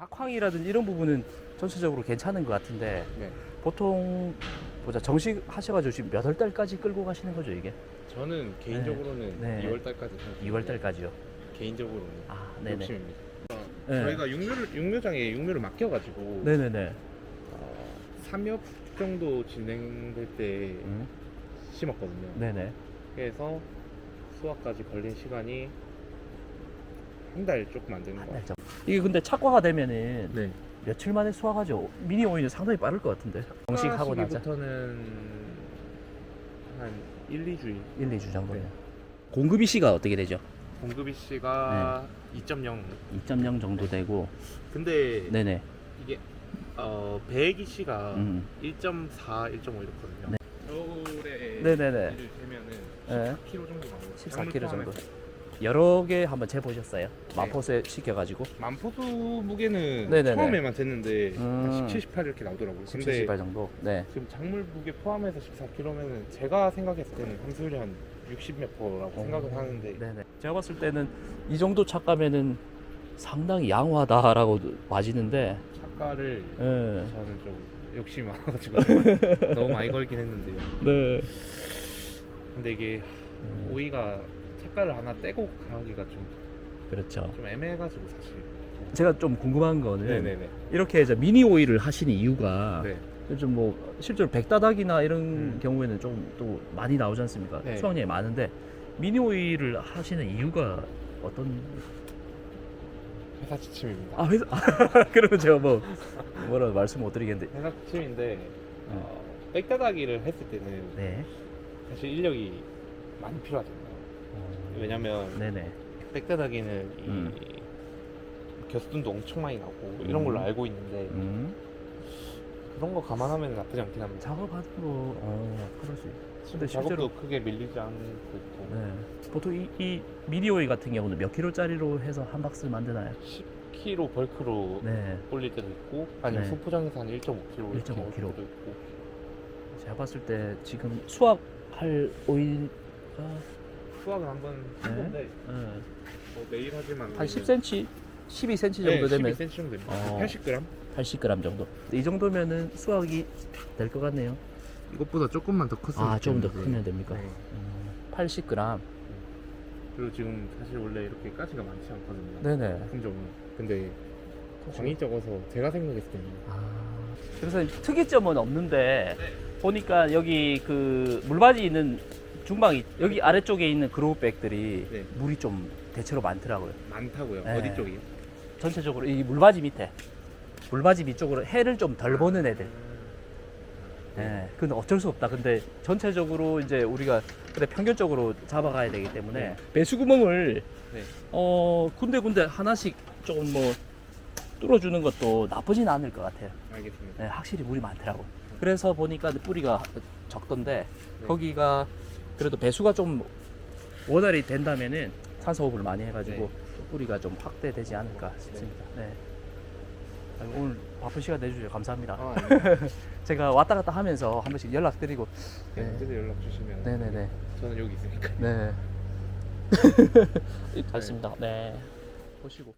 작황이라든지 이런 부분은 전체적으로 괜찮은 것 같은데 네. 보통 보자 정식 하셔가지고 지금 몇월 달까지 끌고 가시는 거죠 이게? 저는 개인적으로는 네. 2월 달까지 2월 달까지요. 개인적으로는 아 네네. 욕심입니다. 네. 저희가 육묘를 육묘장에 육묘를 맡겨가지고 네네네. 어, 3엽 정도 진행될 때 음, 심었거든요. 네네. 그래서 수확까지 걸린 시간이 한 달 조금 안 되는 거 같아요. 이게 근데 착과가 되면은 네. 며칠 만에 수확하죠. 미니 오이는 상당히 빠를 것 같은데. 정식 하고 나자 시기부터는 한 1, 2주일 1, 2주 정도. 네. 공급이 시가 어떻게 되죠? 공급 이 씨가 네. 2.0 2.0 정도 되고. 근데 네네. 이게 어, 배기 씨가 음. 1.4, 1.5 이렇거든요. 네. 겨울에 네네네. 일을 되면은 네. 14kg 정도 나오고 14kg 정도. 여러 개 한번 재보셨어요? 마포세 시켜가지고. 만포수 무게는 네네네. 처음에만 됐는데 음. 한 17, 18 이렇게 나오더라고요. 17, 근데 18 정도. 네. 지금 작물 무게 포함해서 14kg면은 제가 생각했을 때는 함수율이 한 60몇 퍼라고 생각을 하는데 네네. 제가 봤을 때는 이 정도 착가면은 상당히 양호하다라고 봐지는데. 착가를 예. 저는 좀 욕심이 많아가지고 너무 많이 걸긴 했는데요. 네. 근데 이게 오이가 착가를 하나 떼고 가기가 좀, 그렇죠. 좀 애매해가지고 사실. 제가 좀 궁금한 거는 네네네. 이렇게 이제 미니 오일을 하시는 이유가 네. 좀 뭐 실제로 백다닥이나 이런 음. 경우에는 좀 또 많이 나오지 않습니까? 네. 수확량이 많은데 미니 오일을 하시는 이유가 어떤 회사 지침입니다. 아 회사 그러면 제가 뭐 뭐라 말씀 못 드리겠는데 회사 지침인데 어, 백다다기를 했을 때는 네 사실 인력이 많이 필요하잖아요. 왜냐면 네네 백다다기는 이 음. 겨수분도 엄청 많이 나고 이런 음. 걸로 알고 있는데 음. 그런 거 감안하면 나쁘지 않긴 합니다. 작업하는 거 어, 있어요. 근데 작업도 실제로 크게 밀리지 않고 있고 네. 보통 이, 이 미니 오일 같은 경우는 몇 킬로짜리로 해서 한 박스 만드나요? 10kg 벌크로 네. 올릴 때도 있고 아니면 네. 소포장에서 한 1.5kg 이렇게 1.5 올릴 kg. 때도 있고 제가 봤을 때 지금 수확할 오일가 수확을 한번 했는데 네. 뭐 매일 하지만 한 10cm, 12cm 정도 되면 12cm 정도 됩니다. 어. 80g? 80g 정도. 이 정도면은 수확이 될 것 같네요. 이것보다 조금만 더 컸으면 아, 조금 더. 크면 됩니까? 네. 음, 80g. 그리고 지금 사실 원래 이렇게 가시가 많지 않거든요. 네네. 품종은. 근데 광이 적어서 제가 생각했을 때는 아, 그래서 특이점은 없는데 보니까 여기 그 물바지 있는 중방이 여기 아래쪽에 있는 그로우백들이 네. 물이 좀 대체로 많더라고요. 많다고요. 네. 어디 쪽이요? 전체적으로 이 물바지 밑에 물바지 밑쪽으로 해를 좀 덜 보는 애들. 예, 근데 어쩔 수 없다. 근데 전체적으로 이제 우리가 그래 평균적으로 잡아가야 되기 때문에 네. 배수 구멍을 네. 어 군데군데 하나씩 조금 뭐 뚫어주는 것도 나쁘진 않을 것 같아요. 알겠습니다. 네, 확실히 물이 많더라고. 그래서 보니까 뿌리가 적던데 네. 거기가 그래도 배수가 좀 원활히 된다면은 산소 호흡을 많이 해가지고 네. 뿌리가 좀 확대되지 않을까 싶습니다. 네. 아이고, 오늘 바쁜 시간 내주셔서 감사합니다. 아, 아닙니다. 제가 왔다 갔다 하면서 한 번씩 연락드리고 네. 언제든 연락 주시면 네네네 저는 여기 있으니까. 네 알겠습니다 네 보시고